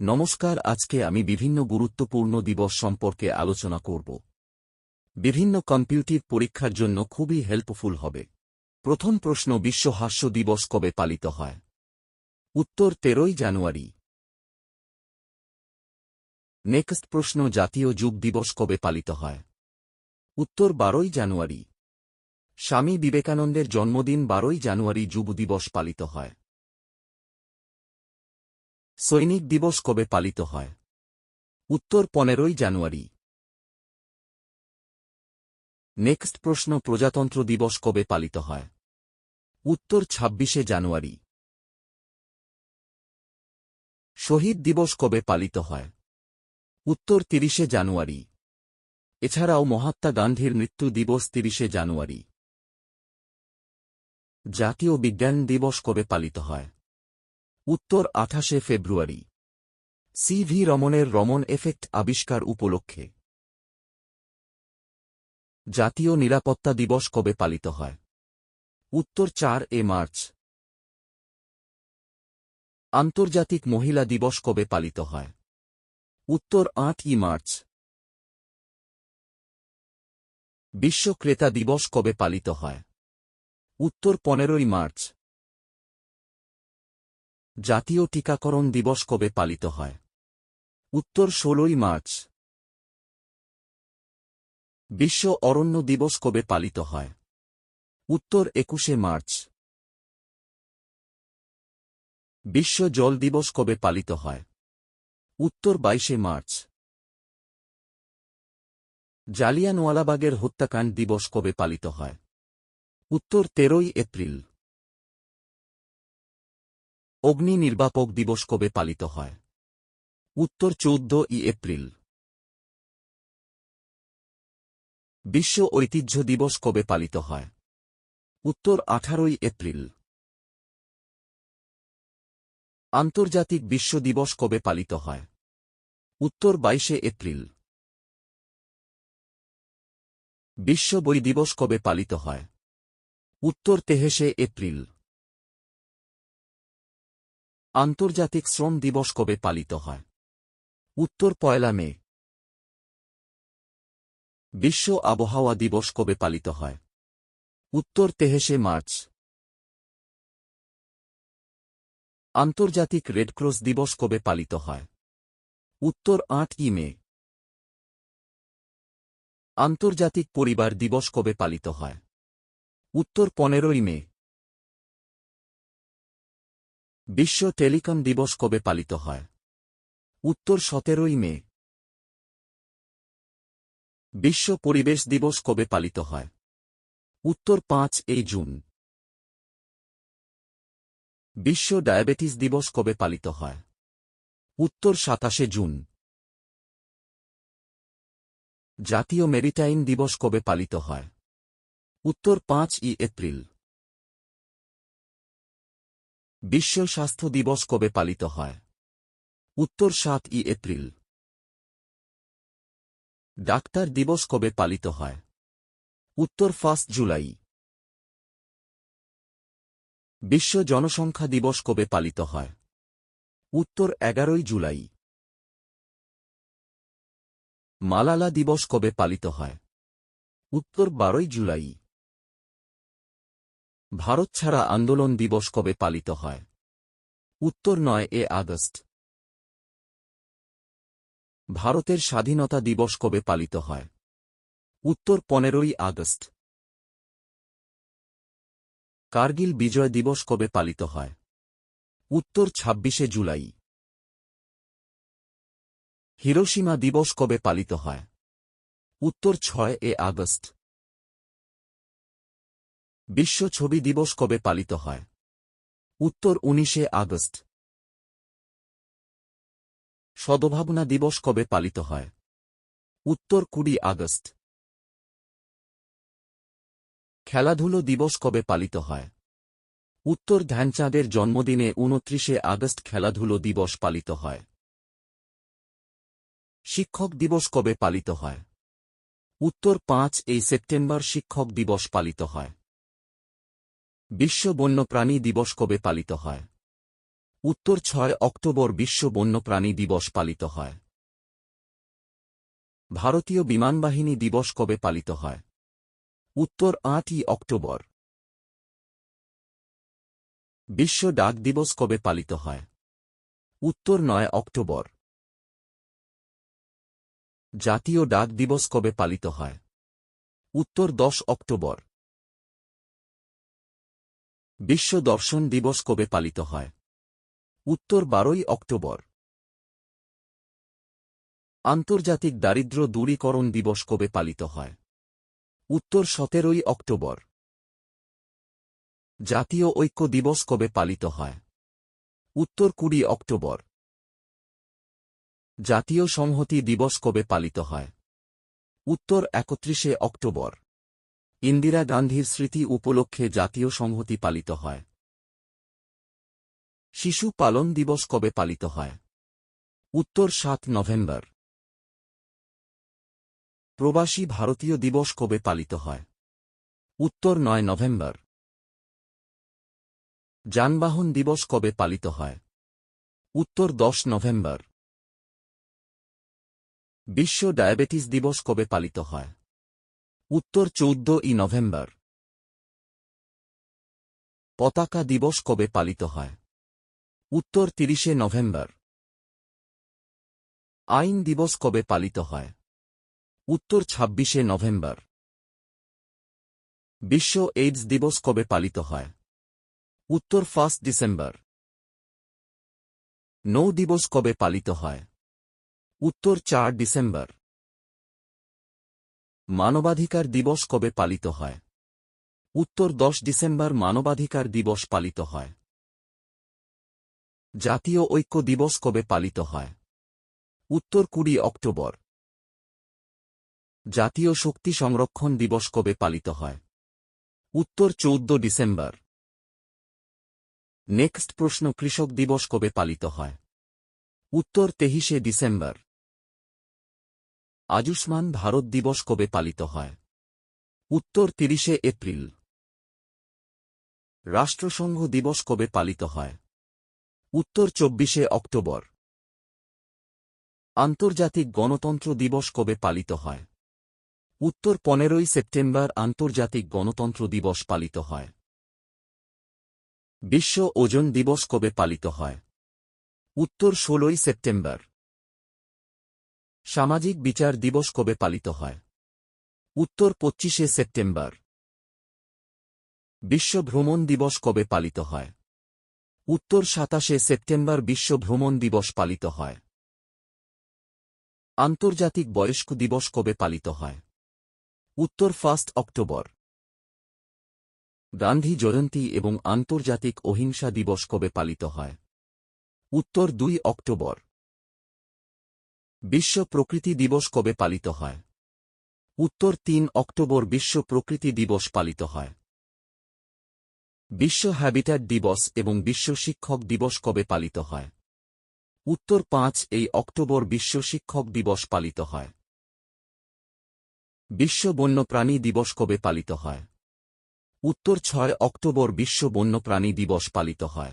নমস্কার, আজকে আমি বিভিন্ন গুরুত্বপূর্ণ দিবস সম্পর্কে আলোচনা করব। বিভিন্ন কম্পিউটিভ পরীক্ষার জন্য খুবই হেল্পফুল হবে। প্রথম প্রশ্ন, বিশ্ব হাস্য দিবস কবে পালিত হয়? উত্তর, তেরোই জানুয়ারি। নেক্সট প্রশ্ন, জাতীয় যুগ দিবস কবে পালিত হয়? উত্তর, বারোই জানুয়ারি। স্বামী বিবেকানন্দের জন্মদিন, বারোই জানুয়ারি, যুব দিবস পালিত হয়। সৈনিক দিবস কবে পালিত হয়? উত্তর পনেরোই জানুয়ারি। নেক্সট প্রশ্ন, প্রজাতন্ত্র দিবস কবে পালিত হয়? উত্তর ছাব্বিশে জানুয়ারি। শহীদ দিবস কবে পালিত হয়? উত্তর তিরিশে জানুয়ারি। এছাড়াও মহাত্মা গান্ধীর মৃত্যু দিবস তিরিশে জানুয়ারি। জাতীয় বিজ্ঞান দিবস কবে পালিত হয়? উত্তর আঠাশে ফেব্রুয়ারি। সি ভি রমনের রমন এফেক্ট আবিষ্কার উপলক্ষে। জাতীয় নিরাপত্তা দিবস কবে পালিত হয়? উত্তর চার এ মার্চ। আন্তর্জাতিক মহিলা দিবস কবে পালিত হয়? উত্তর আট ই মার্চ। বিশ্ব ক্রেতা দিবস কবে পালিত হয়? উত্তর পনেরোই মার্চ। জাতীয় টিকাকরণ দিবস কবে পালিত হয়? উত্তর ষোলোই মার্চ। বিশ্ব অরণ্য দিবস কবে পালিত হয়? উত্তর একুশে মার্চ। বিশ্ব জল দিবস কবে পালিত হয়? উত্তর বাইশে মার্চ। জালিয়ানওয়ালাবাগের হত্যাকাণ্ড দিবস কবে পালিত হয়? উত্তর তেরোই এপ্রিল। অগ্নি নির্বাপক দিবস কবে পালিত হয়? উত্তর চৌদ্দ ই এপ্রিল। বিশ্ব ঐতিহ্য দিবস কবে পালিত হয়? উত্তর আঠারোই এপ্রিল। আন্তর্জাতিক বিশ্ব দিবস কবে পালিত হয়? উত্তর বাইশে এপ্রিল। বিশ্ব বই দিবস কবে পালিত হয়? উত্তর তেহেশে এপ্রিল। আন্তর্জাতিক শ্রম দিবস কবে পালিত হয়? উত্তর, পয়লা মে। বিশ্ব আবহাওয়া দিবস কবে পালিত হয়? উত্তর তেহেশে মার্চ। আন্তর্জাতিক রেডক্রস দিবস কবে পালিত হয়? উত্তর, আট ই মে। আন্তর্জাতিক পরিবার দিবস কবে পালিত হয়? উত্তর, পনেরোই মে। বিশ্ব টেলিকম দিবস কবে পালিত হয়? উত্তর সতেরোই মে। বিশ্ব পরিবেশ দিবস কবে পালিত হয়? উত্তর পাঁচ এই জুন। বিশ্ব ডায়াবেটিস দিবস কবে পালিত হয়? উত্তর সাতাশে জুন। জাতীয় মেরিটাইম দিবস কবে পালিত হয়? উত্তর পাঁচ ই এপ্রিল। বিশ্ব স্বাস্থ্য দিবস কবে পালিত হয়? উত্তর সাত ই এপ্রিল। ডাক্তার দিবস কবে পালিত হয়? উত্তর ফার্স্ট জুলাই। বিশ্ব জনসংখ্যা দিবস কবে পালিত হয়? উত্তর এগারোই জুলাই। মালালা দিবস কবে পালিত হয়? উত্তর বারোই জুলাই। ভারত ছাড়া আন্দোলন দিবস কবে পালিত হয়? উত্তর নয়, এ আগস্ট। ভারতের স্বাধীনতা দিবস কবে পালিত হয়? উত্তর পনেরোই আগস্ট। কার্গিল বিজয় দিবস কবে পালিত হয়? উত্তর ছাব্বিশে জুলাই। হিরোসীমা দিবস কবে পালিত হয়? উত্তর ছয়, এ আগস্ট। বিশ্ব ছবি দিবস কবে পালিত হয়? উত্তর উনিশে আগস্ট। সদভাবনা দিবস কবে পালিত হয়? উত্তর কুড়ি আগস্ট। খেলাধুলো দিবস কবে পালিত হয়? উত্তর ধ্যানচাঁদের জন্মদিনে উনত্রিশে আগস্ট খেলাধুলো দিবস পালিত হয়। শিক্ষক দিবস কবে পালিত হয়? উত্তর পাঁচ এই সেপ্টেম্বর শিক্ষক দিবস পালিত হয়। বিশ্ব বন্যপ্রাণী দিবস কবে পালিত হয়? উত্তর ছয় অক্টোবর বিশ্ব বন্যপ্রাণী দিবস পালিত হয়। ভারতীয় বিমানবাহিনী দিবস কবে পালিত হয়? উত্তর আটই অক্টোবর। বিশ্ব ডাক দিবস কবে পালিত হয়? উত্তর নয় অক্টোবর। জাতীয় ডাক দিবস কবে পালিত হয়? উত্তর দশ অক্টোবর। বিশ্ব দর্শন দিবস কবে পালিত হয়? উত্তর বারোই অক্টোবর। আন্তর্জাতিক দারিদ্র্য দূরীকরণ দিবস কবে পালিত হয়? উত্তর সতেরোই অক্টোবর। জাতীয় ঐক্য দিবস কবে পালিত হয়? উত্তর কুড়ি অক্টোবর। জাতীয় সংহতি দিবস কবে পালিত হয়? উত্তর একত্রিশে অক্টোবর। ইন্দিরা গান্ধীর স্মৃতি উপলক্ষে জাতীয় সংহতি পালিত হয়। শিশু পালন দিবস কবে পালিত হয়? উত্তর সাত নভেম্বর। প্রবাসী ভারতীয় দিবস কবে পালিত হয়? উত্তর নয় নভেম্বর। যানবাহন দিবস কবে পালিত হয়? উত্তর দশ নভেম্বর। বিশ্ব ডায়াবেটিস দিবস কবে পালিত হয়? উত্তর চৌদ্দ ই নভেম্বর। পতাকা দিবস কবে পালিত হয়? উত্তর তিরিশে নভেম্বর। আইন দিবস কবে পালিত হয়? উত্তর ছাব্বিশে নভেম্বর। বিশ্ব এইডস দিবস কবে পালিত হয়? উত্তর ফার্স্ট ডিসেম্বর। নৌ দিবস কবে পালিত হয়? উত্তর চার ডিসেম্বর। মানবাধিকার দিবস কবে পালিত হয়? উত্তর দশ ডিসেম্বর মানবাধিকার দিবস পালিত হয়। জাতীয় ঐক্য দিবস কবে পালিত হয়? উত্তর কুড়ি অক্টোবর। জাতীয় শক্তি সংরক্ষণ দিবস কবে পালিত হয়? উত্তর চৌদ্দ ডিসেম্বর। নেক্সট প্রশ্ন, কৃষক দিবস কবে পালিত হয়? উত্তর তেইশে ডিসেম্বর। আয়ুষ্মান ভারত দিবস কবে পালিত হয়? উত্তর তিরিশে এপ্রিল। রাষ্ট্রসংঘ দিবস কবে পালিত হয়? উত্তর চব্বিশে অক্টোবর। আন্তর্জাতিক গণতন্ত্র দিবস কবে পালিত হয়? উত্তর পনেরোই সেপ্টেম্বর আন্তর্জাতিক গণতন্ত্র দিবস পালিত হয়। বিশ্ব ওজন দিবস কবে পালিত হয়? উত্তর ষোলোই সেপ্টেম্বর। সামাজিক বিচার দিবস কবে পালিত হয়? উত্তর পঁচিশে সেপ্টেম্বর। বিশ্ব ভ্রমণ দিবস কবে পালিত হয়? উত্তর সাতাশে সেপ্টেম্বর বিশ্ব ভ্রমণ দিবস পালিত হয়। আন্তর্জাতিক বয়স্ক দিবস কবে পালিত হয়? উত্তর ফার্স্ট অক্টোবর। গান্ধী জয়ন্তী এবং আন্তর্জাতিক অহিংসা দিবস কবে পালিত হয়? উত্তর দুই অক্টোবর। বিশ্ব প্রকৃতি দিবস কবে পালিত হয়? উত্তর তিন অক্টোবর বিশ্ব প্রকৃতি দিবস পালিত হয়। বিশ্ব হ্যাবিট্যাট দিবস এবং বিশ্ব শিক্ষক দিবস কবে পালিত হয়? উত্তর পাঁচ এই অক্টোবর বিশ্ব শিক্ষক দিবস পালিত হয়। বিশ্ব বন্যপ্রাণী দিবস কবে পালিত হয়? উত্তর ছয় অক্টোবর বিশ্ব বন্যপ্রাণী দিবস পালিত হয়।